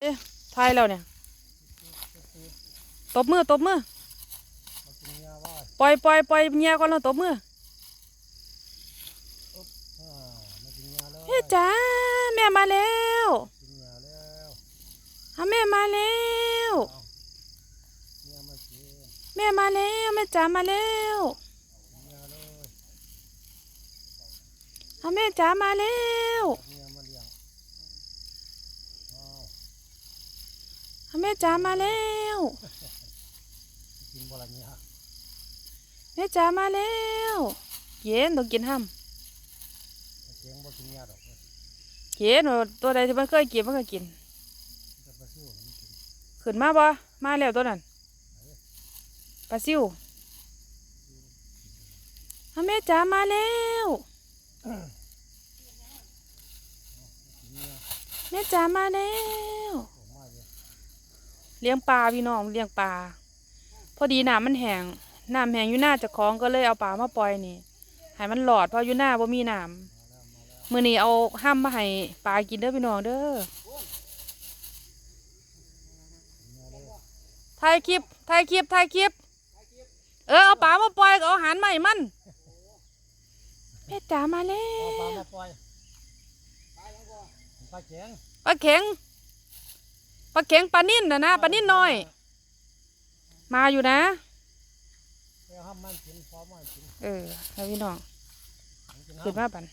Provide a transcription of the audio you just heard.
เอ๊ะทายแล้วเนี่ย ตบมือ ตบมือ ปล่อยปล่อยปล่อยเมียก่อนแล้วตบมืออ่ามากินยาแล้วเฮ้จ้าแม่มาแล้วกินยาแล้วฮะแม่มาแล้ว แม่มาแล้วแม่จ๋ามาแล้วฮะแม่จ๋ามาแล้วเนี่ยมาเลี้ยงอ้าว ฮะ แม่จ๋ามาแล้วกินบ่ละเนี่ยแม่จ๋ามาแล้วเย็นต้องกินห้ามเสียงบ่กินยาดอกเว้ยเย็นตัวใดที่มันเคยกินมันก็กินจะไปสู้มันกินขึ้นมาบ่มาแล้วตัวนั้นปลาซิวฮะแม่จ๋ามาแล้วกินเนี่ยแม่จ๋ามาแล้วออกมาเลย เลี้ยงปลาพี่น้องเลี้ยงปลาพอดีน้ำมันแห้งน้ำแห้งอยู่หน้าเจะคล้าของก็เลยเอาปลามาปล่อยนี่ให้มันหลอดเพราะอยู่หน้าบ่มีน้ำมื้อนี้เอาห้ามมาให้ปลากินเด้อพี่น้องเด้อถ่ายคลิปถ่ายคลิปถ่ายคลิป เออเอาปลามาปล่อยก็เอาอาหารมาให้มันแม่จ๋ามาแล้เอาปลาวมาปล่อยปลาแข็งปลาเข็ง ปลาเข็งปลานิ่นนะนะปลานิ่นน้อย มาอยู่นะไปเอาห้ามมันกินพร้อมมันกินเออให้พี่น้องมันกินขึ้นห้ามมาบัน